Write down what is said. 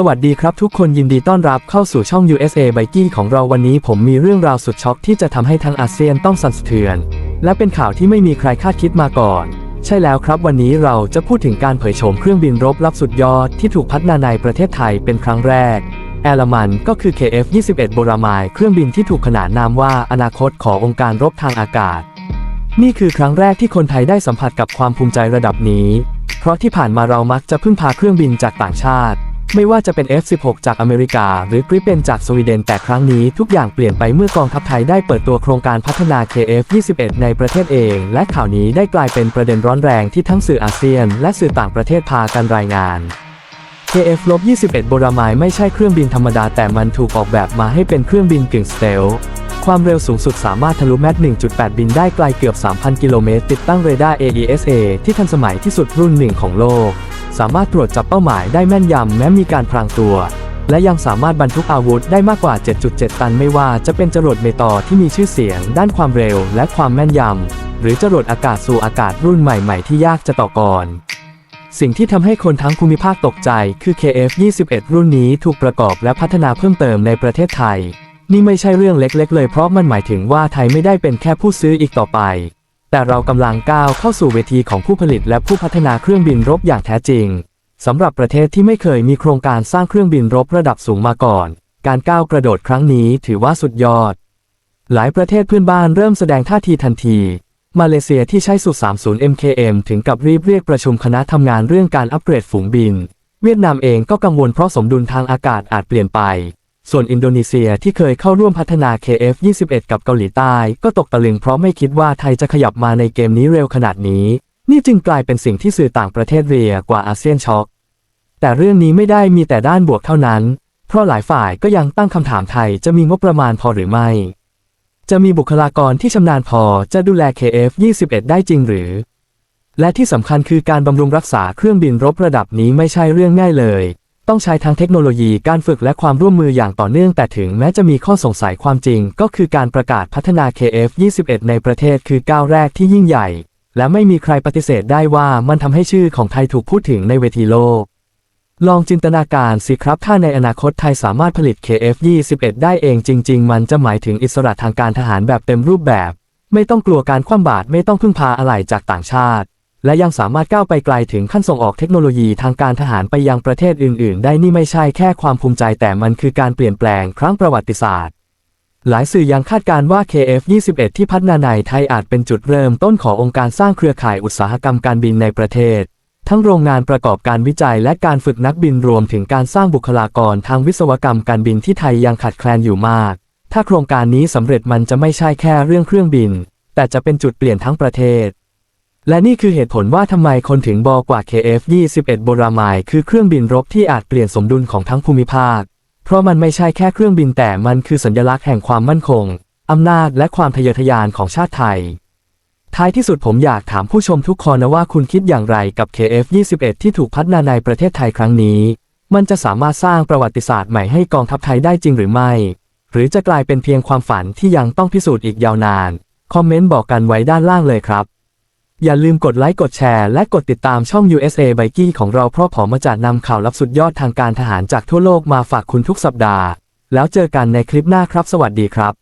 สวัสดีครับทุกคนยินดีต้อนรับเข้าสู่ช่อง USA b i k e ของเราวันนี้ผมมีเรื่องราวสุดช็อกที่จะทำให้ทั้งอาเซียนต้องสั่นสะเทือน และเป็นข่าวที่ไม่มีใครคาดคิดมาก่อน ใช่แล้วครับวันนี้เราจะพูดถึงการเผยโฉมเครื่องบินรบลับสุดยอดที่ถูกพัฒนาในประเทศไทยเป็นครั้งแรกแอลมันก็คือ KF-21 โบรามายเครื่องบินที่ถูกขนานนามว่าอนาคตขององค์การรบทางอากาศ นี่คือครั้งแรกที่คนไทยได้สัมผัสกับความภูมิใจระดับนี้ เพราะที่ผ่านมาเรามักจะพึ่งพาเครื่องบินจากต่างชาติ ไม่ว่าจะเป็น F-16 จากอเมริกา หรือกริปเปนจากสวีเดนแต่ครั้งนี้ทุกอย่างเปลี่ยนไปเมื่อกองทัพไทยได้เปิดตัวโครงการพัฒนา KF-21 ในประเทศเอง และข่าวนี้ได้กลายเป็นประเด็นร้อนแรงที่ทั้งสื่ออาเซียน และสื่อต่างประเทศพากันรายงาน KF-21 โบรามาไม่ใช่เครื่องบินธรรมดาแต่มันถูกออกแบบมาให้เป็นเครื่องบินกึ่งสเตลความเร็วสูงสุดสามารถทะลุแมค1.8 บินได้ไกลเกือบ 3,000 กิโลเมตร ติดตั้งเรดาร์ AESA ที่ทันสมัยที่สุดรุ่นหนึ่งของโลก สามารถตรวจจับเป้าหมายได้แม่นยำแม้มีการพรางตัว และยังสามารถบรรทุกอาวุธได้มากกว่า 7.7 ตันไม่ว่าจะเป็นจรวดเมตอที่มีชื่อเสียง ด้านความเร็วและความแม่นยำหรือจรวดอากาศสู่อากาศรุ่นใหม่ ๆ ที่ยากจะต่อกรสิ่งที่ทำให้คนทั้งภูมิภาคตกใจคือ KF-21 รุ่นนี้ถูกประกอบและพัฒนาเพิ่มเติมในประเทศไทย นี่ไม่ใช่เรื่องเล็กๆ เลยเพราะมันหมายถึงว่าไทยไม่ได้เป็นแค่ผู้ซื้ออีกต่อไป แต่เรากำลังก้าวเข้าสู่เวทีของผู้ผลิตและผู้พัฒนาเครื่องบินรบอย่างแท้จริงสำหรับประเทศที่ไม่เคยมีโครงการสร้างเครื่องบินรบระดับสูงมาก่อน การก้าวกระโดดครั้งนี้ถือว่าสุดยอด หลายประเทศเพื่อนบ้านเริ่มแสดงท่าทีทันที มาเลเซียที่ใช้สุ30 MKM ถึงกับรีบเรียกประชุมคณะทำงานเรื่องการอัปเกรดฝูงบิน เวียดนามเองก็กังวลเพราะสมดุลทางอากาศอาจเปลี่ยนไป ส่วนอินโดนีเซียที่เคยเข้าร่วมพัฒนา KF-21 กับเกาหลีใต้ ก็ตกตะลึงเพราะไม่คิดว่าไทยจะขยับมาในเกมนี้เร็วขนาดนี้ นี่จึงกลายเป็นสิ่งที่สื่อต่างประเทศเรียกว่าอาเซียนช็อก แต่เรื่องนี้ไม่ได้มีแต่ด้านบวกเท่านั้น เพราะหลายฝ่ายก็ยังตั้งคำถามไทยจะมีงบประมาณพอหรือไม่ จะมีบุคลากรที่ชำนาญพอจะดูแล KF-21 ได้จริงหรือ และที่สำคัญคือการบำรุงรักษาเครื่องบินรบระดับนี้ไม่ใช่เรื่องง่ายเลย ต้องใช้ทั้งเทคโนโลยีการฝึกและความร่วมมืออย่างต่อเนื่องแต่ถึงแม้จะมีข้อสงสัยความจริง ก็คือการประกาศพัฒนา KF-21 ในประเทศคือก้าวแรกที่ยิ่งใหญ่ และไม่มีใครปฏิเสธได้ว่ามันทำให้ชื่อของไทยถูกพูดถึงในเวทีโลก ลองจินตนาการสิครับถ้าในอนาคตไทยสามารถผลิต KF-21 ได้เองจริง ๆ มันจะหมายถึงอิสระทางการทหารแบบเต็มรูปแบบ ไม่ต้องกลัวการคว่ำบาตรไม่ต้องพึ่งพาอะไหล่จากต่างชาติ และยังสามารถก้าวไปไกลถึงขั้นส่งออกเทคโนโลยีทางการทหารไปยังประเทศอื่น ๆ ได้นี่ไม่ใช่แค่ความภูมิใจแต่มันคือการเปลี่ยนแปลงครั้งประวัติศาสตร์ หลายสื่อยังคาดการณ์ว่า KF-21 ที่พัฒนาในไทยอาจเป็นจุดเริ่มต้นขององค์การสร้างเครือข่ายอุตสาหกรรมการบินในประเทศ ทั้งโรงงานประกอบการวิจัยและการฝึกนักบินรวมถึงการสร้างบุคลากรทางวิศวกรรมการบินที่ไทยยังขาดแคลนอยู่มาก ถ้าโครงการนี้สำเร็จมันจะไม่ใช่แค่เรื่องเครื่องบิน แต่จะเป็นจุดเปลี่ยนทั้งประเทศ และนี่คือเหตุผลว่าทำไมคนถึงบอกว่า KF-21 โบรามายคือเครื่องบินรบที่อาจเปลี่ยนสมดุลของทั้งภูมิภาค เพราะมันไม่ใช่แค่เครื่องบินแต่มันคือสัญลักษณ์แห่งความมั่นคง อำนาจและความทะเยอทะยานของชาติไทย ท้ายที่สุดผมอยากถามผู้ชมทุกคนนะว่าคุณคิดอย่างไรกับ KF-21 ที่ถูกพัฒนาในประเทศไทยครั้งนี้ มันจะสามารถสร้างประวัติศาสตร์ใหม่ให้กองทัพไทยได้จริงหรือไม่ หรือจะกลายเป็นเพียงความฝันที่ยังต้องพิสูจน์อีกยาวนาน คอมเมนต์บอกกันไว้ด้านล่างเลยครับ อย่าลืมกดไลค์กดแชร์และกดติดตามช่อง USA b i k e ของเราเพราะผมมาจัดนำข่าวลับสุดยอดทางการทหารจากทั่วโลกมาฝากคุณทุกสัปดาห์ แล้วเจอกันในคลิปหน้าครับ สวัสดีครับ